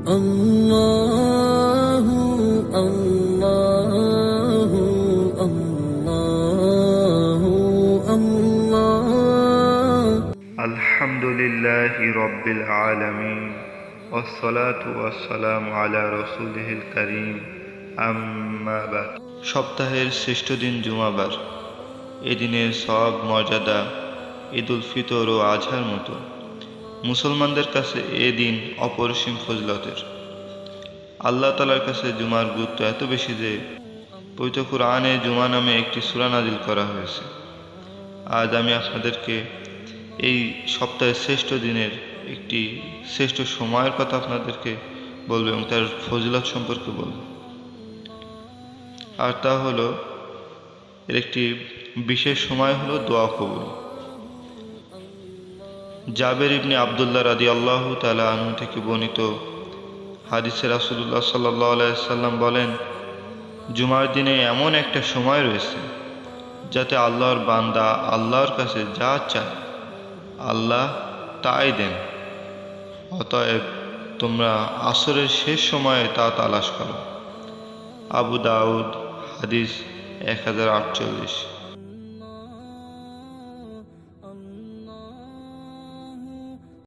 الله الله الله الله الحمد لله رب العالمين والصلاة والسلام على رسوله الكريم أما بعد সপ্তাহের শ্রেষ্ঠ দিন জুমাবার এদিনের সব মর্যাদা ঈদ উল ফিতর ও আজহার মতো মুসলমানদের কাছে এ দিন অপরিসীম ফজলতের। আল্লাহ তালার কাছে জুমার গুরুত্ব এত বেশি যে, পবিত্র কুরআনে জুমা নামে একটি সূরা নাজিল করা হয়েছে। আজ আমি আপনাদেরকে এই সপ্তাহের শ্রেষ্ঠ দিনের একটি শ্রেষ্ঠ সময়ের কথা আপনাদেরকে বলব এবং তার ফজিলত সম্পর্কে বলব। আর তা হলো, এর একটি বিশেষ সময় হলো দোয়া কবুল। জাবের ইবনে আবদুল্লাহ রাদি আল্লাহ তালা আনহু থেকে বর্ণিত হাদিসে রাসুল্লাহ সাল্লাহ সাল্লাম বলেন, জুমার দিনে এমন একটা সময় রয়েছে যাতে আল্লাহর বান্দা আল্লাহর কাছে যা চায়, আল্লাহ তাই দেন। অতএব তোমরা আসরের শেষ সময়ে তা তালাশ করো। আবু দাউদ, হাদিস এক হাজার আটচল্লিশ।